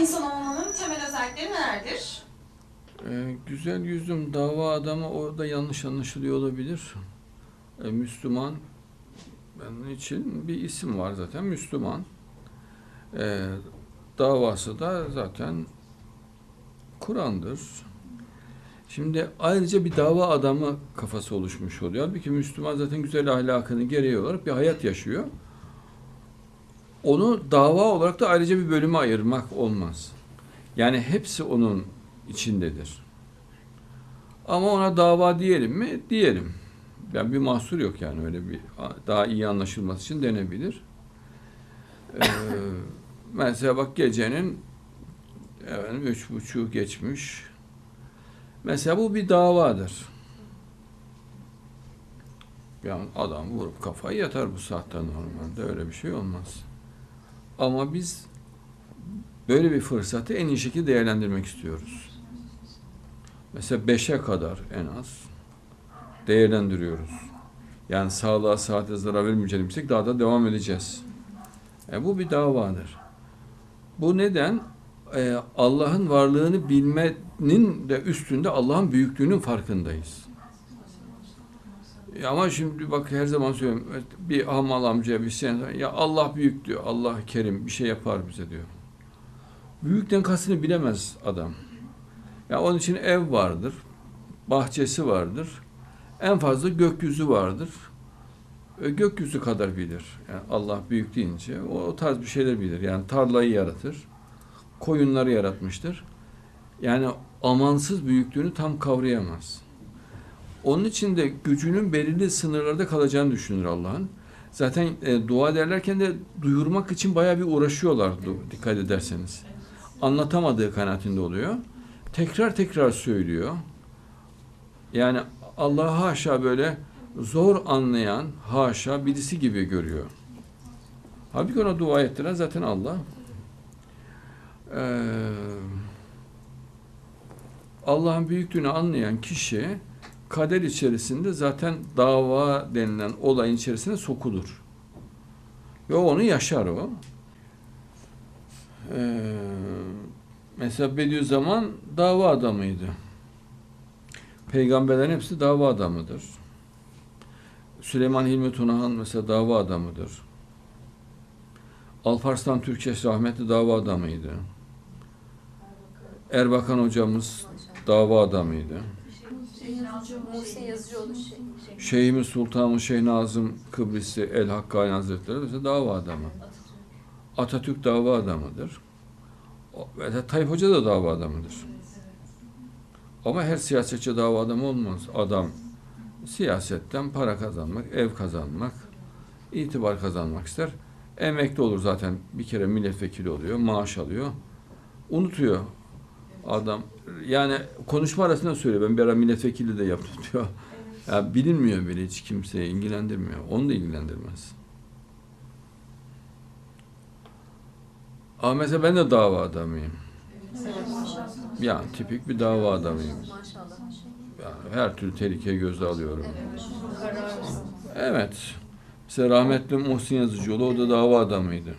insan olmanın temel özellikleri nelerdir? Ee, güzel yüzüm dava adamı orada yanlış anlaşılıyor olabilir. Ee, Müslüman benim için bir isim var zaten Müslüman. Ee, davası da zaten Kur'an'dır. Şimdi ayrıca bir dava adamı kafası oluşmuş oluyor. Halbuki Müslüman zaten güzel ahlakını gereği olarak bir hayat yaşıyor. Onu dava olarak da ayrıca bir bölüme ayırmak olmaz. Yani hepsi onun içindedir. Ama ona dava diyelim mi? Diyelim. Yani bir mahsur yok yani öyle bir daha iyi anlaşılması için denebilir. Ee, mesela bak gecenin efendim, üç buçuğu geçmiş. Mesela bu bir davadır. Yani adam vurup kafayı yatar bu saatte normalde öyle bir şey olmaz. Ama biz böyle bir fırsatı en iyi şekilde değerlendirmek istiyoruz. Mesela beşe kadar en az değerlendiriyoruz. Yani sağlığa, saate zarar vermeyeceğini daha da devam edeceğiz. E, bu bir davadır. Bu neden? E, Allah'ın varlığını bilmenin de üstünde Allah'ın büyüklüğünün farkındayız. E, ama şimdi bak her zaman söylüyorum bir hamal amcaya bir şey ya Allah büyük diyor. Allah kerim bir şey yapar bize diyor. Büyükten kastını bilemez adam. Ya onun için ev vardır, bahçesi vardır, en fazla gökyüzü vardır. E, gökyüzü kadar bilir. Yani Allah büyük deyince o, o tarz bir şeyler bilir. Yani tarlayı yaratır, koyunları yaratmıştır. Yani amansız büyüklüğünü tam kavrayamaz. Onun için de gücünün belirli sınırlarda kalacağını düşünür Allah'ın. Zaten e, dua ederlerken de duyurmak için bayağı bir uğraşıyorlar du- dikkat ederseniz. Anlatamadığı kanaatinde oluyor. Tekrar tekrar söylüyor. Yani Allah haşa böyle zor anlayan haşa birisi gibi görüyor. Halbuki ona dua ettiren zaten Allah. Ee, Allah'ın büyüklüğünü anlayan kişi kader içerisinde zaten dava denilen olayın içerisine sokulur. Ve onu yaşar o. Ee, mesela Bediüzzaman dava adamıydı. Peygamberlerin hepsi dava adamıdır. Süleyman Hilmi Tunahan mesela dava adamıdır. Alparslan Türkeş rahmetli dava adamıydı. Erbakan hocamız dava adamıydı. Muhsin Yazıcıoğlu şey. Şeyhimiz Sultanımız Şeyh Nazım Kıbrıs'ı El Hakkani Hazretleri mesela dava adamı. Atatürk dava adamıdır. Tayyip Hoca da dava adamıdır. Ama her siyasetçi dava adamı olmaz. Adam siyasetten para kazanmak, ev kazanmak, itibar kazanmak ister. Emekli olur zaten. Bir kere milletvekili oluyor, maaş alıyor. Unutuyor adam. Yani konuşma arasında söylüyor. Ben bir ara milletvekili de yaptım diyor. Ya bilinmiyor bile hiç kimseyi ilgilendirmiyor. Onu da ilgilendirmez. Ama mesela ben de dava adamıyım. Yani tipik bir dava adamıyım. Yani her türlü tehlikeyi göze alıyorum. Evet. Mesela rahmetli Muhsin Yazıcıoğlu o da dava adamıydı.